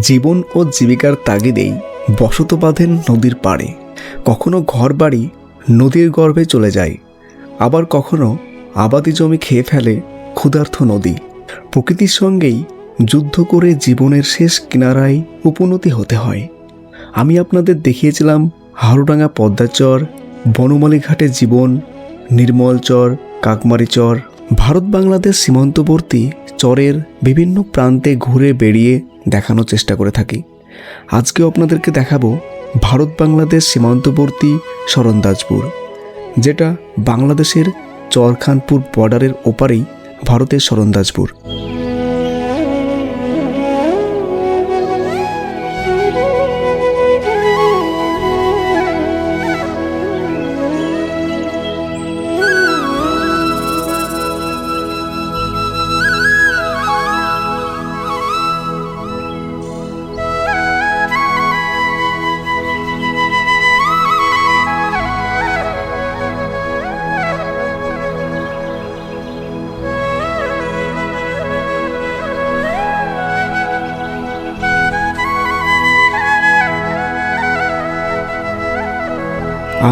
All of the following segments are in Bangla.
জীবন ও জীবিকার তাগিদেই বসত বাঁধেন নদীর পাড়ে। কখনো ঘরবাড়ি নদীর গর্ভে চলে যায়, আবার কখনো আবাদি জমি খেয়ে ফেলে ক্ষুধার্থ নদী। প্রকৃতির সঙ্গেই যুদ্ধ করে জীবনের শেষ কিনারায় উপনতি হতে হয়। আমি আপনাদের দেখিয়েছিলাম হারুডাঙ্গা পদ্মাচর বনমালী ঘাটে জীবন, নির্মল চর, কাকমারি চর। ভারত বাংলাদেশ সীমান্তবর্তী চরের বিভিন্ন প্রান্তে ঘুরে বেরিয়ে দেখানোর চেষ্টা করে থাকি। আজকেও আপনাদেরকে দেখাবো ভারত বাংলাদেশ সীমান্তবর্তী শরণদাজপুর যেটা বাংলাদেশের চরখানপুর বর্ডারের ওপারেই ভারতের শরণদাজপুর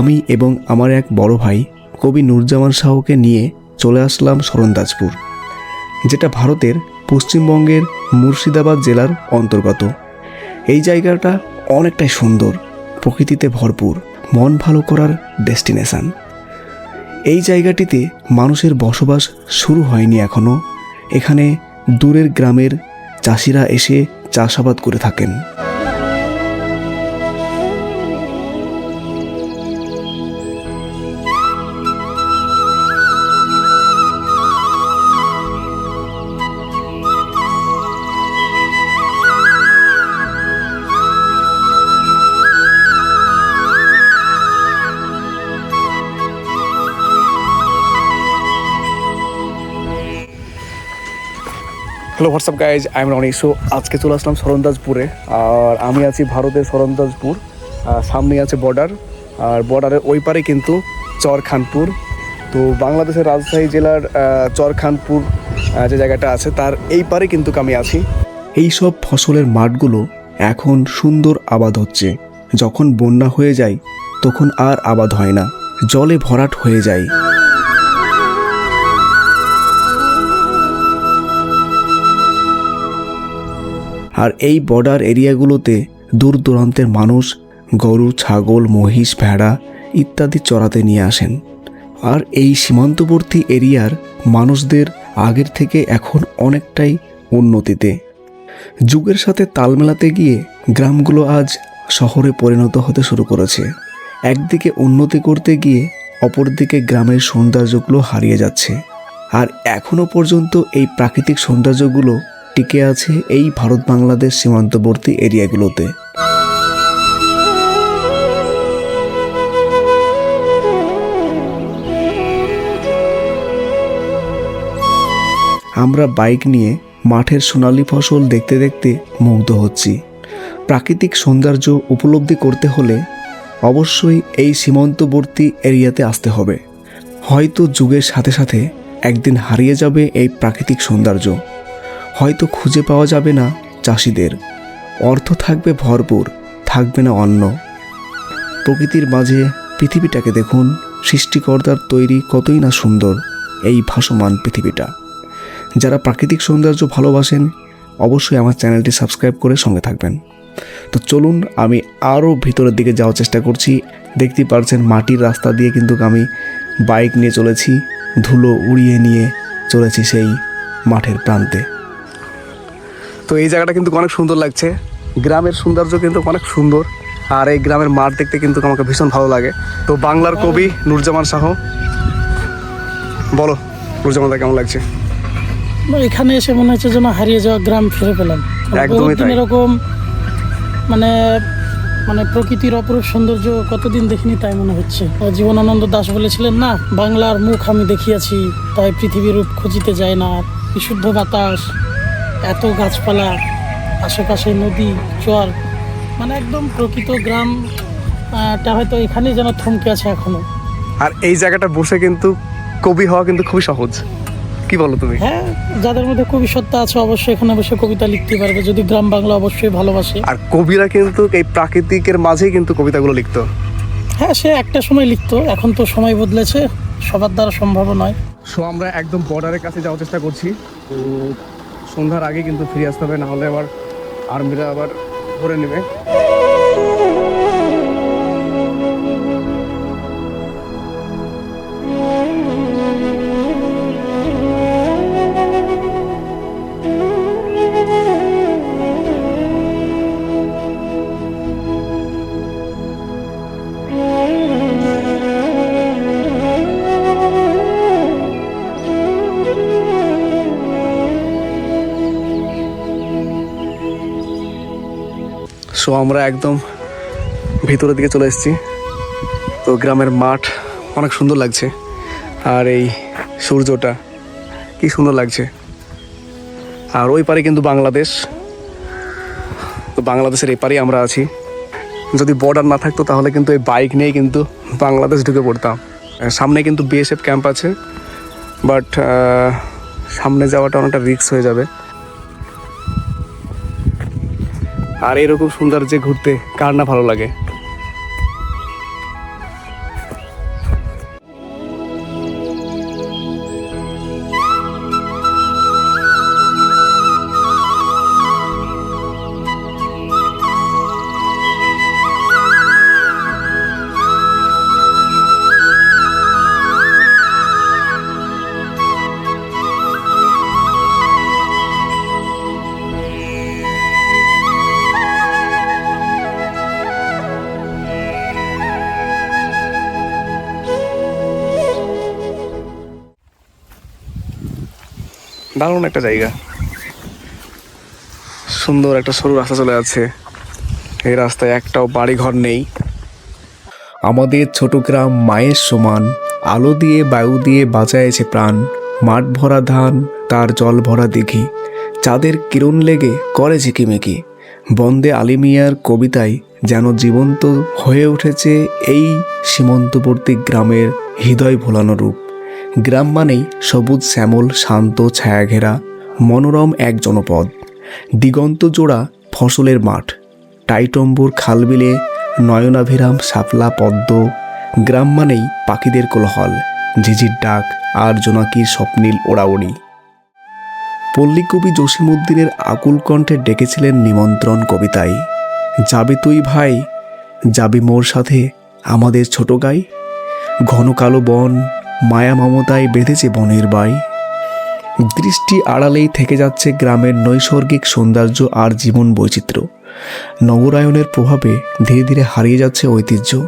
আমি এবং আমার এক বড় ভাই কবি নূরজামান শাহকে নিয়ে চলে আসলাম শরণদাজপুর যেটা ভারতের পশ্চিমবঙ্গের মুর্শিদাবাদ জেলার অন্তর্গত। এই জায়গাটা অনেকটাই সুন্দর, প্রকৃতিতে ভরপুর, মন ভালো করার ডেস্টিনেশন। এই জায়গাটিতে মানুষের বসবাস শুরু হয়নি এখনও এখানে দূরের গ্রামের চাষিরা এসে চাষাবাদ করে থাকেন। Hello WhatsApp guys I am Rony so আজকে চলে আসলাম শরণদাজপুরে আর আমি আছি ভারতের শরণদাজপুর আর সামনে আছে বর্ডার আর বর্ডারের ওই পারে কিন্তু চরখানপুর। তো বাংলাদেশের রাজশাহী জেলার চরখানপুর যে জায়গাটা আছে, তার এই পারে কিন্তু আমি আছি। এই সব ফসলের মাঠগুলো এখন সুন্দর আবাদ হচ্ছে। যখন বন্যা হয়ে যায়, তখন আর আবাদ হয় না। জলে ভরাট হয়ে যায়। আর এই বর্ডার এরিয়াগুলোতে দূর দূরান্তের মানুষ গরু, ছাগল, মহিষ, ভেড়া ইত্যাদি চড়াতে নিয়ে আসেন। আর এই সীমান্তবর্তী এরিয়ার মানুষদের আগের থেকে এখন অনেকটাই উন্নতিতে। যুগের সাথে তাল মেলাতে গিয়ে গ্রামগুলো আজ শহরে পরিণত হতে শুরু করেছে। একদিকে উন্নতি করতে গিয়ে অপরদিকে গ্রামের সৌন্দর্যগুলো হারিয়ে যাচ্ছে। আর এখনও পর্যন্ত এই প্রাকৃতিক সৌন্দর্যগুলো টিকে আছে এই ভারত বাংলাদেশ সীমান্তবর্তী এরিয়াগুলোতে। আমরা বাইক নিয়ে মাঠের সোনালী ফসল দেখতে দেখতে মুগ্ধ হচ্ছি। প্রাকৃতিক সৌন্দর্য উপলব্ধি করতে হলে অবশ্যই এই সীমান্তবর্তী এরিয়াতে আসতে হবে। হয়তো যুগের সাথে সাথে একদিন হারিয়ে যাবে এই প্রাকৃতিক সৌন্দর্য। হয়তো খুঁজে পাওয়া যাবে না চাষিদের। অর্থ থাকবে ভরপুর, থাকবে না অন্ন। প্রকৃতির মাঝে পৃথিবীটাকে দেখুন, সৃষ্টিকর্তার তৈরি কতই না সুন্দর এই ভাসমান পৃথিবীটা। যারা প্রাকৃতিক সৌন্দর্য ভালোবাসেন, অবশ্যই আমার চ্যানেলটি সাবস্ক্রাইব করে সঙ্গে থাকবেন। তো চলুন, আমি আরও ভিতরের দিকে যাওয়ার চেষ্টা করছি। দেখতেই পারছেন, মাটির রাস্তা দিয়ে কিন্তু আমি বাইক নিয়ে চলেছি, ধুলো উড়িয়ে নিয়ে চলেছি সেই মাঠের প্রান্তে। তো এই জায়গাটা কিন্তু অনেক সুন্দর লাগছে। গ্রামের সৌন্দর্য কিন্তু অনেক সুন্দর। আর এই গ্রামের মাঠ দেখতে কিন্তু আমাকে ভীষণ ভালো লাগে। তো বাংলার কবি নুরজামান শাহ বলো নুরজামান কেমন লাগছে? এখানে এসে মনে হচ্ছে যেন হারিয়ে যাওয়া গ্রাম ফিরে পেলাম। একদমই। এরকম মানে মানে প্রকৃতির অপরূপ সৌন্দর্য কতদিন দেখিনি তাই মনে হচ্ছে। জীবনানন্দ দাস বলেছিলেন না বাংলার মুখ আমি দেখিয়াছি তাই পৃথিবীর রূপ খুঁজিতে যায় না বিশুদ্ধ বাতাস। এত গাছপালা আশেপাশে নদী চর মানে একদম প্রকৃত গ্রাম আহ, টা হয়তো এখানেই যেন থমকে আছে এখনও। আর এই জায়গাটা বসে কিন্তু কবি হওয়া কিন্তু খুবই সহজ। কি বলো তুমি? হ্যাঁ যাদের মধ্যে কবি সত্তা আছে অবশ্যই এখানে বসে কবিতা লিখতে পারবে। যদি গ্রাম বাংলা অবশ্যই ভালোবাসে। আর কবিরা কিন্তু এই প্রাকৃতিকের মাঝেই কিন্তু কবিতাগুলো লিখতো। হ্যাঁ সে একটা সময় লিখতো এখন তো সময় বদলেছে সবার দ্বারা সম্ভব নয়। সো আমরা একদম বর্ডারের কাছে যাওয়ার চেষ্টা করছি। তো সন্ধ্যার আগে কিন্তু ফিরে আসতে হবে না হলে আবার আর্মিরা আবার ধরে নেবে। সো আমরা একদম ভিতরের দিকে চলে এসেছি। তো গ্রামের মাঠ অনেক সুন্দর লাগছে। আর এই সূর্যটা কি সুন্দর লাগছে। আর ওই পারে কিন্তু বাংলাদেশ। তো বাংলাদেশের এই পারেই আমরা আছি। যদি বর্ডার না থাকতো তাহলে কিন্তু এই বাইক নিয়ে কিন্তু বাংলাদেশ ঢুকে পড়তাম। সামনে কিন্তু বিএসএফ ক্যাম্প আছে। বাট সামনে যাওয়াটা অনেকটা রিস্ক হয়ে যাবে। আর এরকম সৌন্দর্যে ঘুরতে কার না ভালো লাগে? দারুণ একটা জায়গা। সুন্দর একটা সরু রাস্তা চলে যাচ্ছে। এই রাস্তায় একটাও বাড়ি ঘর নেই। আমাদের ছোট গ্রাম মায়ের সমান। আলো দিয়ে, বায়ু দিয়ে বাঁচায়েছে প্রাণ। মাঠ ভরা ধান, তার জল ভরা দিঘি। চাঁদের কিরণ লেগে করে ঝিকিমিকি বন্দে আলিমিয়ার কবিতায় যেন জীবন্ত হয়ে উঠেছে এই সীমান্তবর্তী গ্রামের হৃদয় ভোলানো রূপ। গ্রাম মানেই সবুজ, শ্যামল, শান্ত, ছায়াঘেরা, মনোরম এক জনপদ। দিগন্ত জোড়া ফসলের মাঠ। টাইটম্বুর খালবিলে নয়নাভিরাম শাপলা পদ্ম। গ্রাম মানেই পাখিদের কোলাহল, ঝিঝির ডাক আর জোনাকির স্বপ্নীল ওড়াওড়ি। পল্লীকবি জসিমুদ্দিনের আকুল কণ্ঠে ডেকেছিলেন নিমন্ত্রণ কবিতায়। যাবে তুই ভাই, যাবি মোর সাথে আমাদের ছোট গাই। ঘন কালো বন মায়া মমতায় বেঁধেছে বনের বাই দৃষ্টি আড়ালেই থেকে যাচ্ছে গ্রামের নৈসর্গিক সৌন্দর্য আর জীবন বৈচিত্র্য। নগরায়নের প্রভাবে ধীরে ধীরে হারিয়ে যাচ্ছে ঐতিহ্য।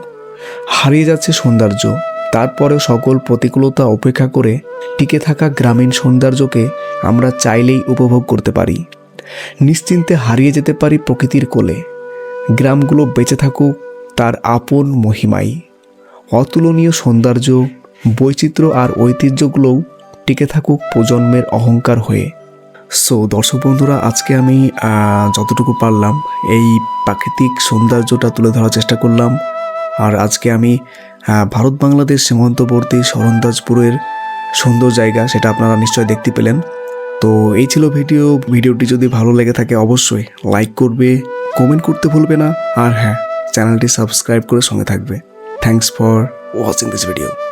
হারিয়ে যাচ্ছে সৌন্দর্য। তারপরে সকল প্রতিকূলতা উপেক্ষা করে টিকে থাকা গ্রামীণ সৌন্দর্যকে আমরা চাইলেই উপভোগ করতে পারি। নিশ্চিন্তে হারিয়ে যেতে পারি প্রকৃতির কোলে। গ্রামগুলো বেঁচে থাকুক তার আপন মহিমাই। অতুলনীয় সৌন্দর্য বৈচিত্র্য আর ঐতিহ্যগুলোও টিকে থাকুক প্রজন্মের অহংকার হয়ে। সো দর্শক বন্ধুরা, আজকে আমি যতটুকু পারলাম, এই প্রাকৃতিক সৌন্দর্যটা তুলে ধরার চেষ্টা করলাম। আর আজকে আমি ভারত বাংলাদেশ সীমান্তবর্তী সরন্দাজপুরের সুন্দর জায়গা, সেটা আপনারা নিশ্চয়ই দেখতে পেলেন। তো, এই ছিল ভিডিও। ভিডিওটি যদি ভালো লেগে থাকে, অবশ্যই লাইক করবে কমেন্ট করতে ভুলবে না। আর হ্যাঁ চ্যানেলটি সাবস্ক্রাইব করে সঙ্গে থাকবে। Thanks for watching this video